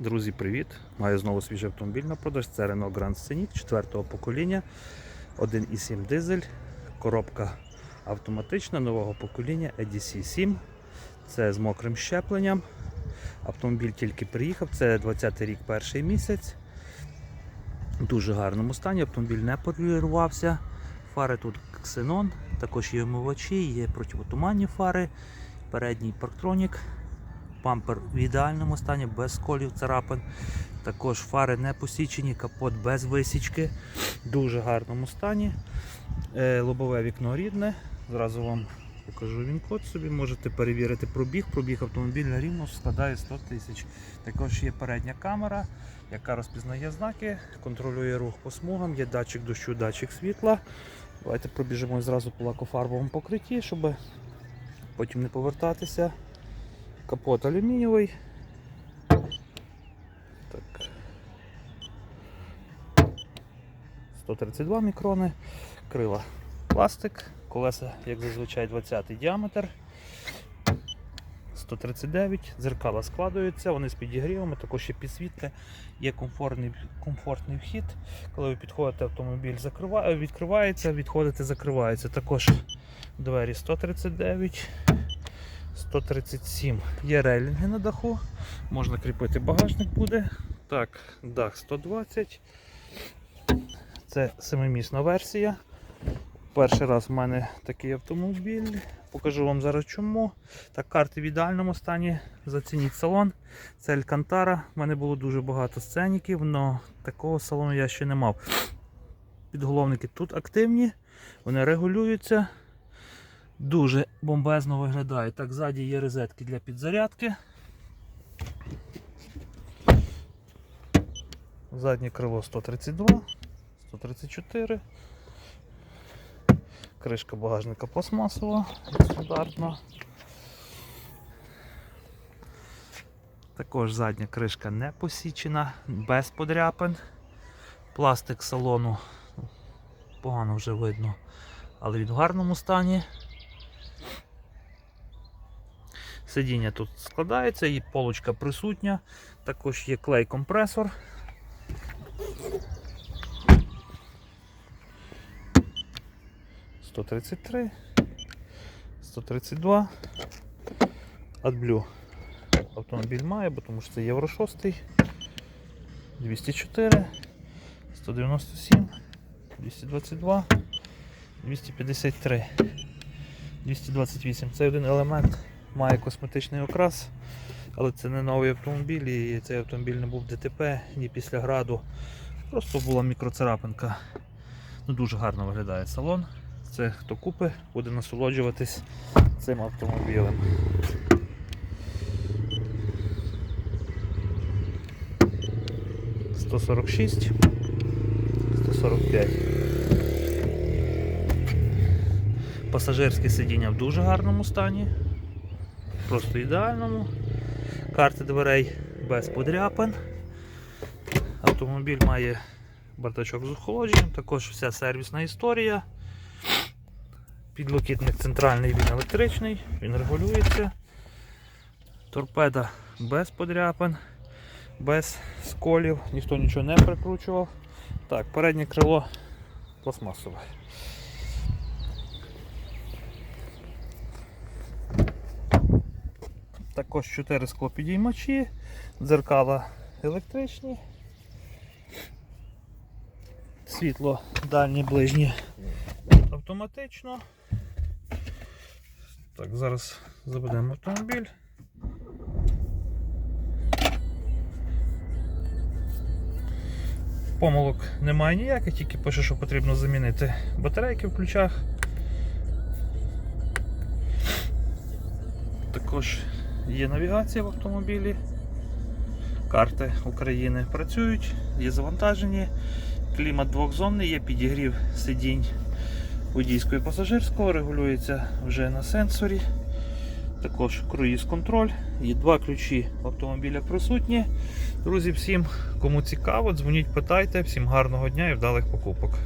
Друзі, привіт! Маю знову свіжий автомобіль на продаж. Це Renault Grand Scenic 4 покоління, 1,7 дизель, коробка автоматична нового покоління EDC 7. Це з мокрим щепленням. Автомобіль тільки приїхав, це 20 й рік, перший місяць. В дуже гарному стані. Автомобіль не полірувався. Фари тут ксенон, також є омивачі, є противотуманні фари, передній парктронік. Пампер в ідеальному стані, без сколів, царапин. Також фари не посічені, капот без висічки. В дуже гарному стані. Е, Лобове вікно рідне. Зразу вам покажу він код собі. Можете перевірити пробіг. Пробіг автомобіля рівно складає 100 тисяч. Також є передня камера, яка розпізнає знаки, контролює рух по смугам, є датчик дощу, датчик світла. Давайте пробіжимо зразу по лакофарбовому покритті, щоб потім не повертатися. Капот алюмінієвий. Так. 132 мікрони, крила пластик, колеса, як зазвичай, 20 діаметр. 139, дзеркала складаються, вони з підігрівами, також є підсвітка, є комфортний, комфортний вхід. Коли ви підходите, автомобіль закриває, відкривається, відходите, закривається. Також двері 139. 137 є рейлінги на даху, можна кріпити багажник буде. Так, дах 120. Це семимісна версія. Перший раз в мене такий автомобіль. Покажу вам зараз чому. Так, карти в ідеальному стані. Зацініть салон. Це Алькантара. У мене було дуже багато сценіків, але такого салону я ще не мав. Підголовники тут активні, вони регулюються. Дуже бомбезно виглядає. Так, ззаді є розетки для підзарядки. Заднє крило 132, 134. Кришка багажника пластмасова, як стандартно. Також задня кришка не посічена, без подряпин. Пластик салону ну, погано вже видно, але він в гарному стані. Сидіння тут складається, і полочка присутня. Також є клей-компресор. Сто тридцять три, сто тридцять два. AdBlue автомобіль має, бо тому що це Євро 6, 204, 197, 222, 253, 228. Це один елемент має косметичний окрас, але це не новий автомобіль і цей автомобіль не був ДТП ні після граду. Просто була мікроцарапинка. Ну, Дуже гарно виглядає салон. Це хто купить, буде насолоджуватись цим автомобілем. Сто сорок шість, сто сорок п'ять. Пасажирське сидіння в дуже гарному стані просто ідеальному. Карти дверей без подряпин. Автомобіль має бардачок з охолодженням, також вся сервісна історія. Підлокітник центральний, він електричний, він регулюється. Торпеда без подряпин, без сколів, ніхто нічого не прикручував. Так, переднє крило пластмасове. Також 4 склопідіймачі, дзеркала електричні, світло дальнє ближнє автоматично. Так, зараз заведемо автомобіль. Помилок немає ніяких, тільки пише, що потрібно замінити батарейки в ключах. Також Є навігація в автомобілі, карти України працюють, є завантажені, клімат двохзонний, є підігрів сидінь водійського і пасажирського, регулюється вже на сенсорі. Також круїз контроль, є два ключі автомобіля присутні. Друзі, всім, кому цікаво, дзвоніть, питайте, всім гарного дня і вдалих покупок.